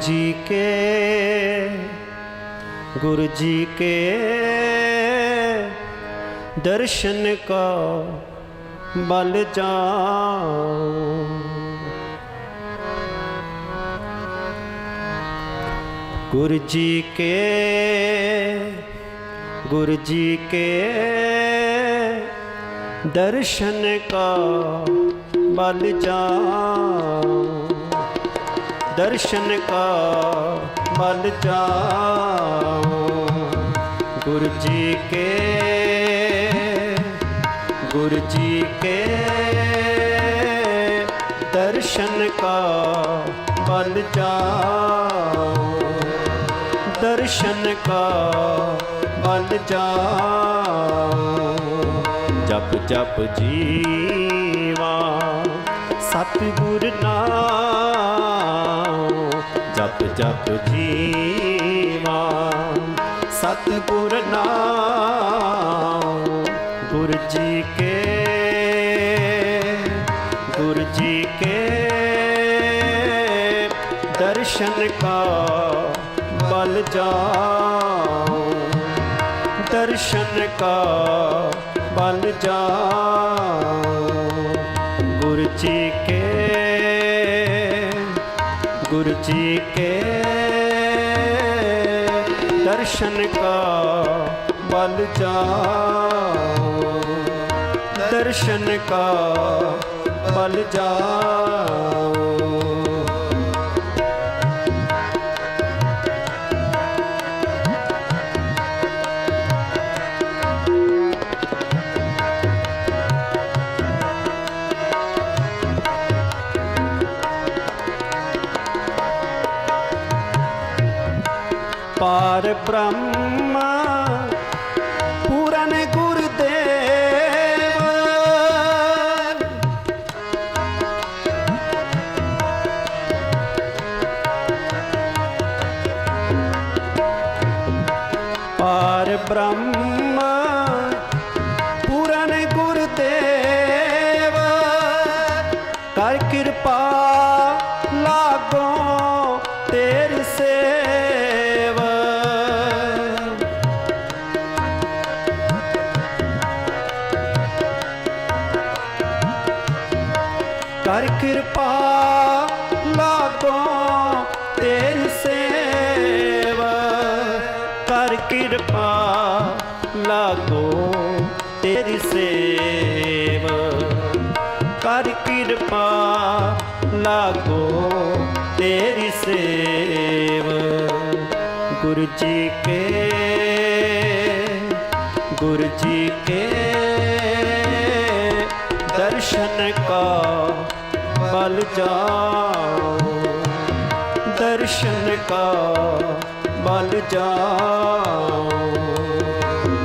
ਗੁਰੂ ਜੀ ਕੇ, ਗੁਰੂ ਜੀ ਕੇ, ਦਰਸ਼ਨ ਕਾ ਬਲ ਜਾਓ। ਗੁਰੂ ਜੀ ਕੇ, ਗੁਰੂ ਜੀ ਕੇ, ਦਰਸ਼ਨ ਕਾ ਬਲ ਜਾਓ। ਦਰਸ਼ਨ ਕਾ ਬਲ ਜਾਓ ਗੁਰ ਜੀ ਕੇ, ਗੁਰੂ ਜੀ ਕੇ, ਦਰਸ਼ਨ ਕਾ ਬਲ ਜਾਓ ਦਰਸ਼ਨ ਕਾ ਬਲ ਜਾਓ ਜਪ ਜਪ ਜੀਵਾ, ਸਤਿਗੁਰ ਨਾਮ ਜਪ ਜਪ ਜੀਵਾ। ਸਤਿਗੁਰ ਨਾਮ, ਗੁਰ ਜੀ ਕੇ, ਗੁਰ ਜੀ ਕੇ। ਦਰਸ਼ਨ ਕਾ ਬਲ ਜਾਓ ਦਰਸ਼ਨ ਕਾ ਬਲ ਜਾਓ ਗੁਰ ਜੀ ਕੇ ਗੁਰ ਜੀ ਕੇ ਦਰਸ਼ਨ ਕਾ ਬਲ ਜਾਓ ਦਰਸ਼ਨ ਕਾ ਪਾਰ ਬ੍ਰਹਮ ਪੂਰਨ ਗੁਰਦੇਵ। ਪਾਰ ਬ੍ਰਹਮ ਪੂਰਨ ਗੁਰਦੇਵ। ਕਰ ਕਿਰਪਾ ਕਿਰਪਾ ਲਾਗੋ, ਤੇਰੀ ਸੇਵ। ਕਰ ਕਿਰਪਾ ਲਾਗੋ, ਤੇਰੀ ਸੇਵ। ਗੁਰੂ ਜੀ ਕੇ, ਗੁਰੂ ਜੀ ਕੇ, ਦਰਸ਼ਨ ਕਾ ਬਲ ਜਾਓ। ਦਰਸ਼ਨ ਕਾ ਬਲ ਜਾਓ।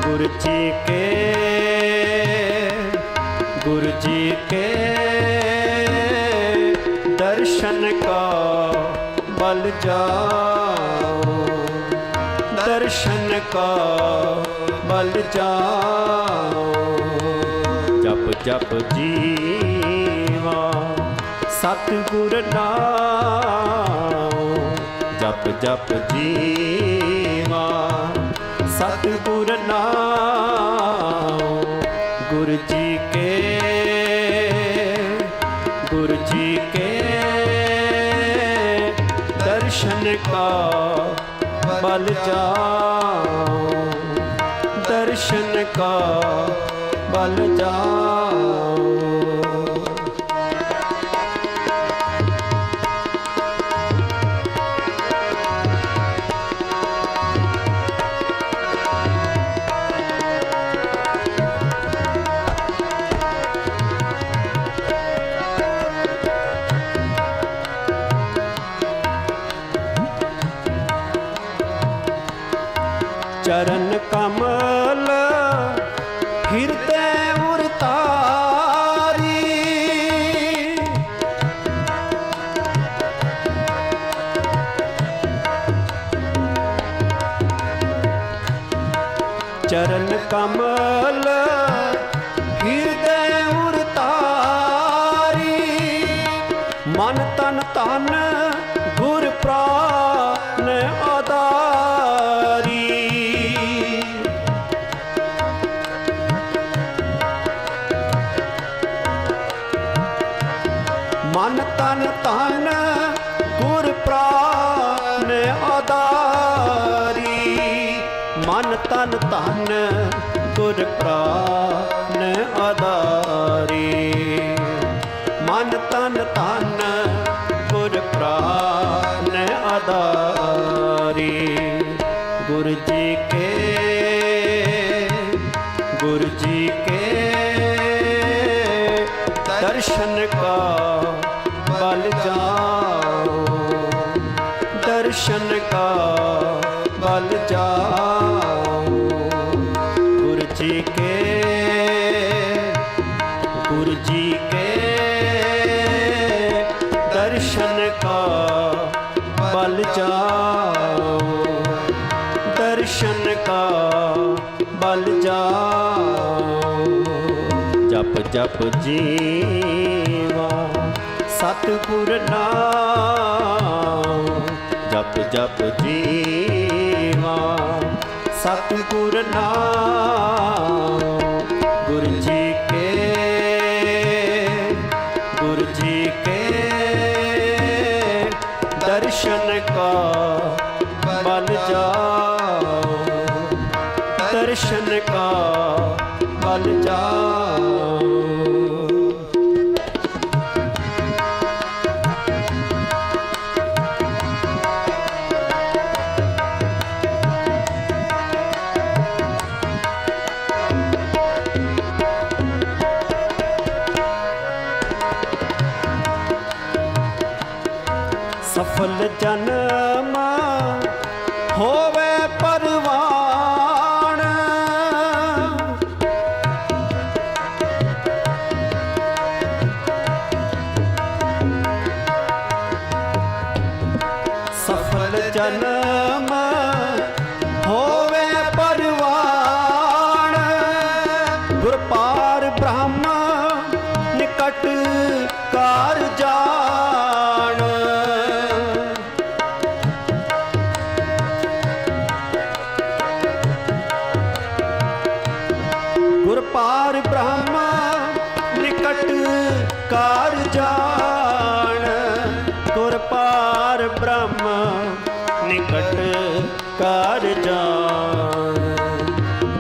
ਗੁਰੂ ਜੀ ਕੇ, ਗੁਰੂ ਜੀ ਕੇ, ਦਰਸ਼ਨ ਕਾ ਬਲ ਜਾਓ। ਦਰਸ਼ਨ ਕਾ ਬਲ ਜਾਓ। ਜਪ ਜਪ ਜੀਵਾ, ਸਤਿਗੁਰ ਨਾਮ ਜਪ ਜਪ ਜੀਵਾ। ਸਤਿਗੁਰ ਨਾਮ ਗੁਰੂ ਜੀ ਕੇ, ਗੁਰੂ ਜੀ ਕੇ। ਦਰਸ਼ਨ ਕਾ ਬਲ ਜਾਓ ਦਰਸ਼ਨ ਕਾ ਬਲ ਜਾਓ ਚਰਨ ਕਮਲ ਮਨ ਤਨ ਤਨ ਗੁਰ ਪ੍ਰਾਨ ਆਧਾਰੀ। ਗੁਰ ਜੀ ਜਪ ਜੀਵਾ। ਸਤਿਗੁਰ ਨਾਮ, ਜਪ ਜਪ ਜੀਵਾ। ਸਤਿਗੁਰ ਨਾਮ, ਗੁਰ ਜੀ ਕੇ, ਗੁਰ ਜੀ ਕੇ। ਦਰਸ਼ਨ ਕਾ ਬਲ ਜਾਓ, ਦਰਸ਼ਨ ਕਾ ਸਫਲ ਜਨਮ ਨਿਕਟ ਕਾਰ ਜਾਣ।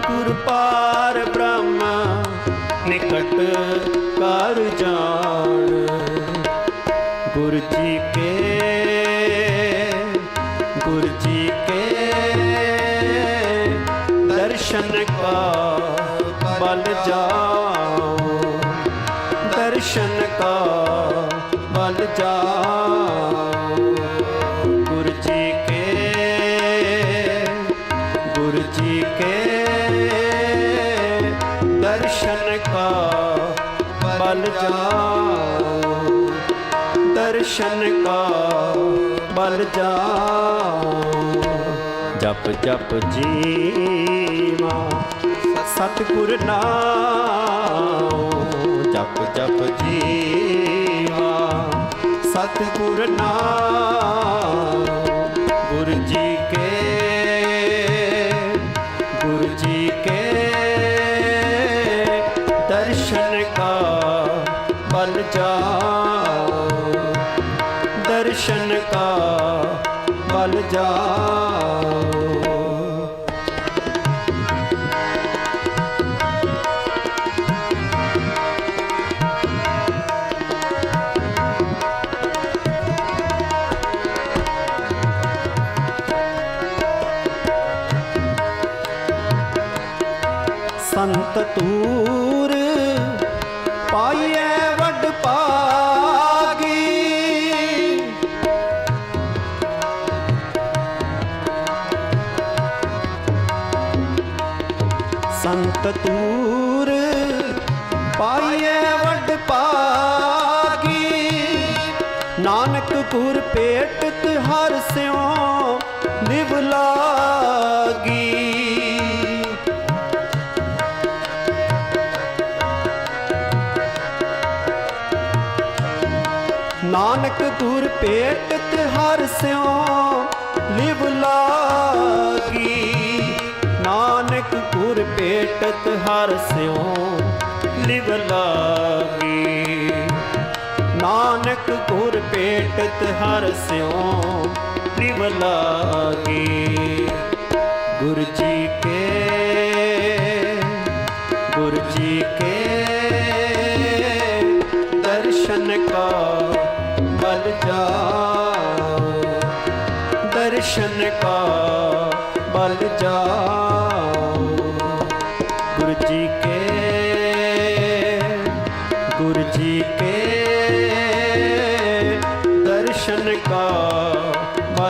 ਗੁਰ ਪਾਰ ਬ੍ਰਹਮ ਨਿਕਟ ਕਾਰ ਜਾਣ। ਗੁਰ ਜੀ ਕੇ, ਗੁਰ ਜੀ ਕੇ ਦਰਸ਼ਨ ਕਾ, ਬਲ ਜਾਓ ਕਾ ਬਲ ਜਾਓ ਜਪ ਜਪ ਜੀਵਾ ਸਤਿਗੁਰ ਨਾਮ ਜਪ ਜਪ ਜੀਵਾ ਸਤਿਗੁਰ ਨਾਮ ਸੰਤ ਤੂਰ ਪਾਈਐ ਵੱਡ ਪਾਗੀ ਸੰਤ ਤੂਰ ਪਾਈਐ ਗੁਰ ਭੇਟਤ ਹਰ ਸਿਉ ਲਿਵ ਲਾਗੀ। ਨਾਨਕ ਗੁਰ ਭੇਟਤ ਹਰ ਸਿਉ ਲਿਵ ਲਾਗੀ। ਨਾਨਕ ਗੁਰ ਭੇਟਤ ਹਰ ਸਿਉ ਲਿਵ ਲਾਗੀ। ਗੁਰ ਜੀ ਕੇ, ਗੁਰ ਜੀ ਕੇ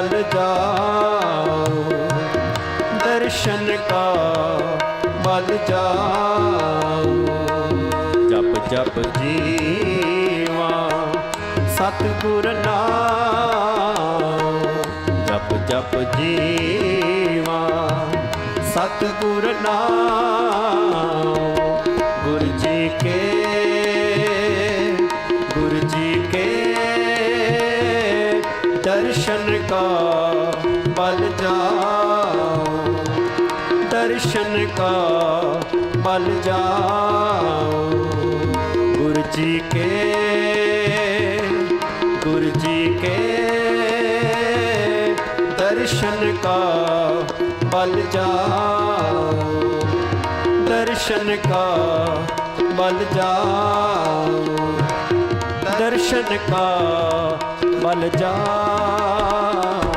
ਬਲ ਜਾਓ। ਦਰਸ਼ਨ ਕਾ ਬਲ ਜਾਓ। ਜਪ ਜਪ ਜੀਵਾ ਸਤਿਗੁਰ ਨਾਮ। ਜਪ ਜਪ ਜੀਵਾ ਸਤਿਗੁਰ ਨਾਮ। ਗੁਰ ਜੀ ਕੇ ਕਾ ਬਲ ਜਾਓ। ਗੁਰ ਜੀ ਕੇ, ਗੁਰ ਜੀ ਕੇ, ਦਰਸ਼ਨ ਕਾ ਬਲ ਜਾਓ। ਦਰਸ਼ਨ ਕਾ ਬਲ ਜਾਓ। ਦਰਸ਼ਨ ਕਾ ਬਲ ਜਾਓ।